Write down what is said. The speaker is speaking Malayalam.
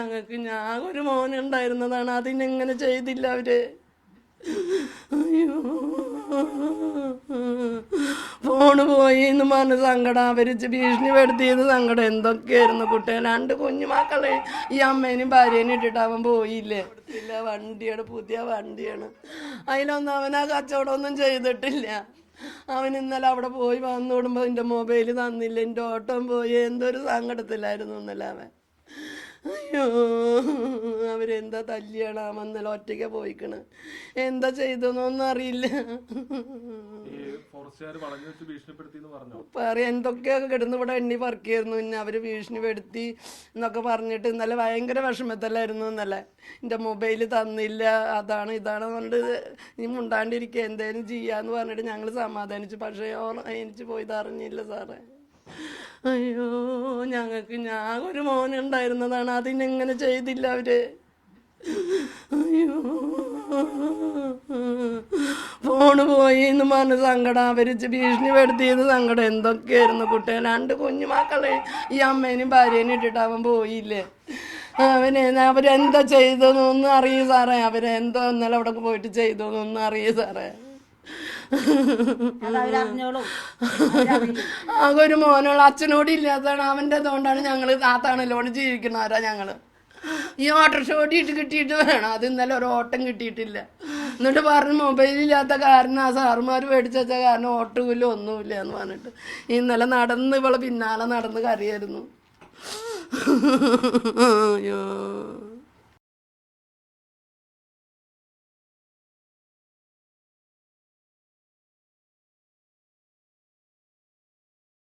ഞങ്ങൾക്ക് ഞാൻ ഒരു മോനുണ്ടായിരുന്നതാണ് അതിനെങ്ങനെ ചെയ്തില്ല അവർ. അയ്യോ. ഫോണ് പോയി എന്ന് പറഞ്ഞ സങ്കടം അവരിച്ച് ഭീഷണി പെടുത്തിയത് സങ്കടം. എന്തൊക്കെയായിരുന്നു കുട്ടികൾ രണ്ട് കുഞ്ഞുമക്കളെ ഈ അമ്മേനും ഭാര്യേനും ഇട്ടിട്ട് അവൻ പോയില്ലേ? ഇല്ല വണ്ടിയാണ് പുതിയ വണ്ടിയാണ്. അതിലൊന്നും അവൻ ആ കച്ചവടമൊന്നും ചെയ്തിട്ടില്ല. അവൻ ഇന്നലെ അവിടെ പോയി വന്നു വിടുമ്പോൾ എന്റെ മൊബൈൽ തന്നില്ല എന്റെ ഓട്ടം പോയി. എന്തൊരു സങ്കടത്തിലായിരുന്നു ഇന്നലെ അവൻ. അയ്യോ അവരെന്താ തല്ലിയാണ് അവൻ ഇന്നലെ ഒറ്റയ്ക്ക് പോയിക്കണ്. എന്താ ചെയ്തെന്നൊന്നും അറിയില്ല. ഭീഷണിപ്പെടുത്തി പറയാം എന്തൊക്കെയൊക്കെ കിടന്ന് ഇവിടെ എണ്ണി പറക്കിയായിരുന്നു. പിന്നെ അവർ ഭീഷണി പെടുത്തി എന്നൊക്കെ പറഞ്ഞിട്ട് ഇന്നലെ ഭയങ്കര വിഷമത്തിലായിരുന്നു ഇന്നലെ. എന്റെ മൊബൈൽ തന്നില്ല അതാണ് ഇതാണ് പറഞ്ഞിട്ട് നീ മുണ്ടാണ്ടിരിക്കുക എന്തേലും ചെയ്യാന്ന് പറഞ്ഞിട്ട് ഞങ്ങൾ സമാധാനിച്ചു. പക്ഷേ എനിക്ക് പോയത് അറിഞ്ഞില്ല സാറേ. അയ്യോ ഞങ്ങൾക്ക് ഞാൻ ഒരു മോനുണ്ടായിരുന്നതാണ് അതിനെങ്ങനെ ചെയ്തില്ല അവർ. അയ്യോ. ഫോണ് പോയി എന്ന് പറഞ്ഞ സങ്കടം അവരിച്ച് ഭീഷണി പെടുത്തിയത് സങ്കടം. എന്തൊക്കെയായിരുന്നു കുട്ടികൾ രണ്ട് കുഞ്ഞുമക്കളെ ഈ അമ്മേനും ഭാര്യേനും ഇട്ടിട്ട് അവൻ പോയില്ലേ? അവനെ അവരെന്താ ചെയ്തതെന്നൊന്നും അറിയൂ സാറേ. അവരെന്തോ ഇന്നലെ അവിടെ പോയിട്ട് ചെയ്തതെന്നൊന്നും അറിയൂ സാറേ. ഒരു മോനുള്ള അച്ഛനോട് ഇല്ലാത്തതാണ്. അവന്റെ അതുകൊണ്ടാണ് ഞങ്ങൾ ആ തണലോട് ജീവിക്കുന്നവരാ ഞങ്ങൾ? ഈ ഓട്ടോറിക്ഷ ഓടിയിട്ട് കിട്ടിയിട്ട് വേണം. അത് ഇന്നലെ ഒരു ഓട്ടം കിട്ടിയിട്ടില്ല. എന്നിട്ട് പറഞ്ഞു മൊബൈലില്ലാത്ത കാരണം ആ സാറുമാർ മേടിച്ച വെച്ച കാരണം ഓട്ടമില്ല ഒന്നുമില്ല എന്ന് പറഞ്ഞിട്ട്. ഇന്നലെ നടന്ന് ഇവളെ പിന്നാലെ നടന്ന് കറിയായിരുന്നു അയ്യോ.